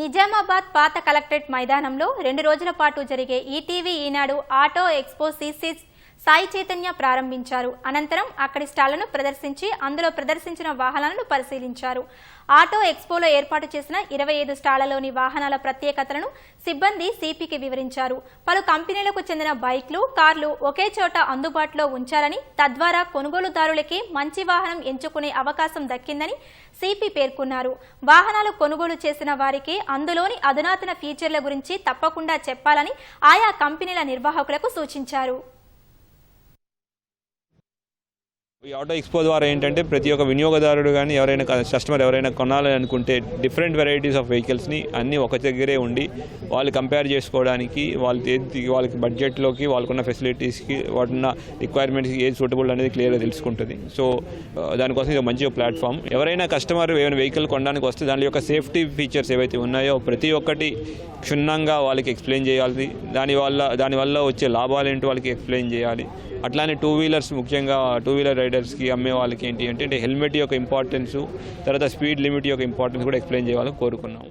నిజామాబాద్ పాత కలెక్టరేట్ మైదానంలో రెండు రోజుల పాటు జరిగే ఈటీవీ ఈనాడు ఆటో ఎక్స్పో సిసిస్ సాయి చైతన్య ప్రారంభించారు. అనంతరం అక్కడి స్టాళ్ళను ప్రదర్శించి అందులో ప్రదర్శించిన వాహనాలను పరిశీలించారు. ఆటో ఎక్స్పోలో ఏర్పాటు చేసిన ఇరవై ఐదు స్టాళ్ళలోని వాహనాల ప్రత్యేకతలను సిబ్బంది సిపికి వివరించారు. పలు కంపెనీలకు చెందిన బైక్లు కార్లు ఒకే చోట అందుబాటులో ఉంచాలని తద్వారా కొనుగోలుదారులకి మంచి వాహనం ఎంచుకునే అవకాశం దక్కిందని సిపి పేర్కొన్నారు. వాహనాలు కొనుగోలు చేసిన వారికి అందులోని అధునాతన ఫీచర్ల గురించి తప్పకుండా చెప్పాలని ఆయా కంపెనీల నిర్వాహకులకు సూచించారు. ఈ ఆటో ఎక్స్పో ద్వారా ఏంటంటే ప్రతి ఒక్క వినియోగదారుడు కానీ ఎవరైనా కస్టమర్ ఎవరైనా కొనాలని అనుకుంటే డిఫరెంట్ వెరైటీస్ ఆఫ్ వెహికల్స్ని అన్నీ ఒక దగ్గరే ఉండి వాళ్ళు కంపేర్ చేసుకోవడానికి వాళ్ళ ఏది వాళ్ళకి బడ్జెట్లోకి వాళ్ళకున్న ఫెసిలిటీస్కి వాటిన్న రిక్వైర్మెంట్స్కి ఏది సూటబుల్ అనేది క్లియర్గా తెలుసుకుంటుంది. సో దానికోసం ఇది ఒక మంచి ప్లాట్ఫామ్ ఎవరైనా కస్టమర్ ఏమైనా వెహికల్ కొనడానికి వస్తే దాని యొక్క సేఫ్టీ ఫీచర్స్ ఏవైతే ఉన్నాయో ప్రతి ఒక్కటి క్షుణ్ణంగా వాళ్ళకి ఎక్స్ప్లెయిన్ చేయాలి. దానివల్ల దానివల్ల వచ్చే లాభాలు ఏంటో వాళ్ళకి ఎక్స్ప్లెయిన్ చేయాలి. అట్లానే టూ వీలర్స్ ముఖ్యంగా టూ వీలర్ రైడర్స్కి అమ్మే వాళ్ళకి ఏంటి అంటే హెల్మెట్ యొక్క ఇంపార్టెన్స్ తర్వాత స్పీడ్ లిమిట్ యొక్క ఇంపార్టెన్స్ కూడా ఎక్స్ప్లెయిన్ చేయాలని కోరుకున్నాం